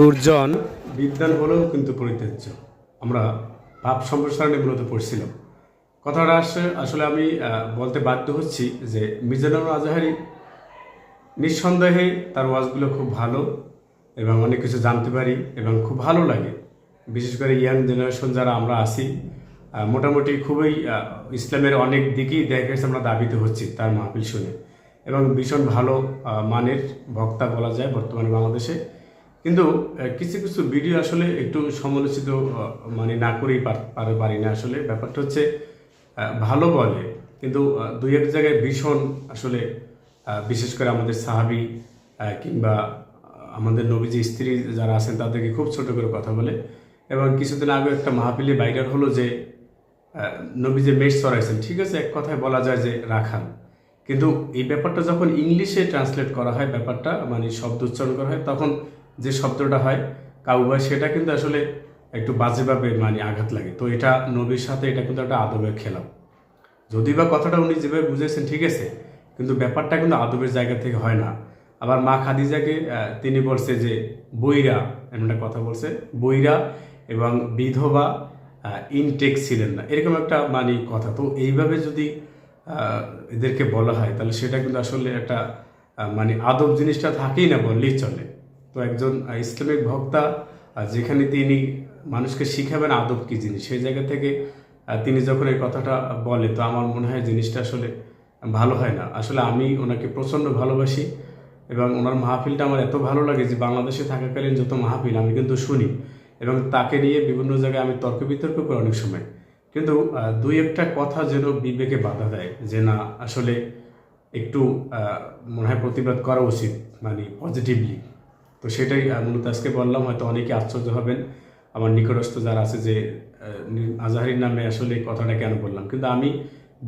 দুর্জন। বিজ্ঞান হলেও কিন্তু পরিত্যাজ্য। আমরা ভাব সম্প্রসারণে মূলত পড়ছিলাম। কথাটা আসে, আসলে আমি বলতে বাধ্য হচ্ছি যে মিজানুর আজহারি নিঃসন্দেহে তার ওয়াজগুলো খুব ভালো এবং অনেক কিছু জানতে পারি এবং খুব ভালো লাগে। বিশেষ করে ইয়াং জেনারেশন যারা আমরা আছি মোটামুটি খুবই ইসলামের অনেক দিকেই দেখা গেছে আমরা দাবিত হচ্ছি তার মাহফিল শুনে। এবং ভীষণ ভালো মানের বক্তা বলা যায় বর্তমানে বাংলাদেশে। কিন্তু কিছু কিছু ভিডিও আসলে একটু সমালোচিত মানে না করেই পার- না আসলে। ব্যাপারটা হচ্ছে ভালো বলে, কিন্তু দুই এক জায়গায় ভীষণ আসলে বিশেষ করে আমাদের সাহাবি কিংবা আমাদের নবীজি স্ত্রী যারা আছেন তাদেরকে খুব ছোট করে কথা বলে। এবং কিছুদিন আগে একটা মাহফিলে বাইরের হলো যে নবী যে মেষ চড়াইছেন। ঠিক আছে, এক কথায় বলা যায় যে রাখান কিন্তু এই ব্যাপারটা যখন ইংলিশে ট্রান্সলেট করা হয়, ব্যাপারটা মানে শব্দ উচ্চারণ করা হয়, তখন যে শব্দটা হয়, কাউবাই, সেটা কিন্তু আসলে একটু বাজেভাবে মানে আঘাত লাগে। তো এটা নবীর সাথে এটা কিন্তু একটা আদবের খেলাম যদি বা কথাটা উনি যেভাবে বুঝেছেন ঠিক আছে, কিন্তু ব্যাপারটা কিন্তু আদবের জায়গা থেকে হয় না। আবার মা খাদিজাকে তিনি বলছে যে বইরা এমন একটা কথা বলছে বইরা এবং বিধবা ইনটেক ছিলেন না। এরকম একটা মানে কথা। তো এইভাবে যদি এদেরকে বলা হয়, তাহলে সেটা কিন্তু আসলে একটা মানে আদব জিনিসটা থাকেই না বললেই চলে। তো একজন ইসলামিক ভক্তা যেখানে তিনি মানুষকে শিখাবেন আদব কি জিনিস, সেই জায়গা থেকে তিনি যখন এই কথাটা বলে, তো আমার মনে হয় জিনিসটা আসলে ভালো হয় না। আসলে আমি ওনাকে প্রচণ্ড ভালোবাসি এবং ওনার মাহফিলটা আমার এত ভালো লাগে যে বাংলাদেশে থাকাকালীন যত মাহফিল আমি কিন্তু শুনি এবং তাকে নিয়ে বিভিন্ন জায়গায় আমি তর্ক বিতর্ক করি অনেক সময়। কিন্তু দুই একটা কথা যেন বিবেকে বাধা দেয় যে না, আসলে একটু মনে হয় প্রতিবাদ করা উচিত মানে পজিটিভলি তো সেটাই মূলত আজকে বললাম, হয়তো অনেকে আশ্চর্য হবেন। আমার নিকটস্থ যারা আছে যে আজাহারির নামে আসলে কথাটা কেন বললাম? কিন্তু আমি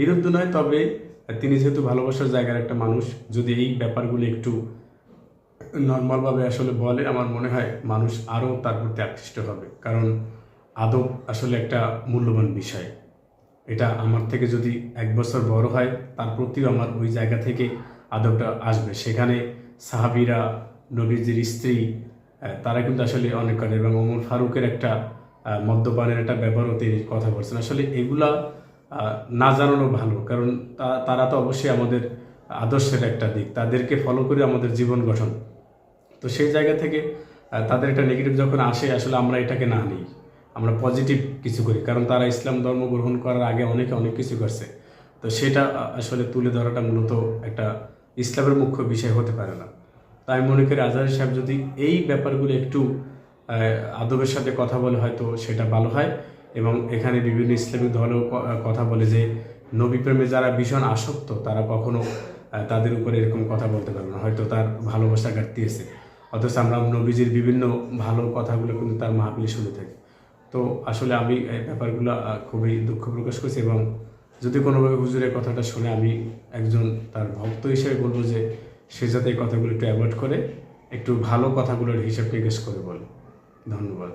বিরুদ্ধ নয়, তবে তিনি যেহেতু ভালোবাসার জায়গার একটা মানুষ, যদি এই ব্যাপারগুলো একটু নর্মালভাবে আসলে বলে, আমার মনে হয় মানুষ আরও তার প্রতি আকৃষ্ট হবে। কারণ আদব আসলে একটা মূল্যবান বিষয়। এটা আমার থেকে যদি এক বছর বড় হয়, তার প্রতিও আমার ওই জায়গা থেকে আদবটা আসবে। সেখানে সাহাবিরা নবীজির স্ত্রী তারা কিন্তু আসলে অনেক করে এবং ওমর ফারুকের একটা মদ্যপানের একটা ব্যাপারও তিনি কথা বলছেন। আসলে এগুলা না জানানো ভালো, কারণ তারা তো অবশ্যই আমাদের আদর্শের একটা দিক, তাদেরকে ফলো করে আমাদের জীবন গঠন। তো সেই জায়গা থেকে তাদের একটা নেগেটিভ যখন আসে, আসলে আমরা এটাকে না নিই, আমরা পজিটিভ কিছু করি, কারণ তারা ইসলাম ধর্ম গ্রহণ করার আগে অনেকে অনেক কিছু করছে। তো সেটা আসলে তুলে ধরাটা মূলত একটা ইসলামের মুখ্য বিষয় হতে পারে না। তাই আমি মনে করি আজহারি সাহেব যদি এই ব্যাপারগুলো একটু আদবের সাথে কথা বলে হয়তো সেটা ভালো হয়। এবং এখানে বিভিন্ন ইসলামিক দলও কথা বলে যে নবী প্রেমে যারা ভীষণ আসক্ত, তারা কখনো তাদের উপরে এরকম কথা বলতে পারবে না। হয়তো তার ভালোবাসা ঘাটতি আছে। অথচ আমরা নবীজির বিভিন্ন ভালো কথাগুলো কিন্তু তার মাহফিলে শুনে থাকি। তো আসলে আমি এই ব্যাপারগুলো খুবই দুঃখ প্রকাশ করছি এবং যদি কোনোভাবে হুজুরের কথাটা শুনে আমি একজন তার ভক্ত হিসেবে বলব যে সে যাতে এই কথাগুলো একটু অ্যাভয়েড করে, একটু ভালো কথাগুলোর হিসাব নিকাশ করে বলে। ধন্যবাদ।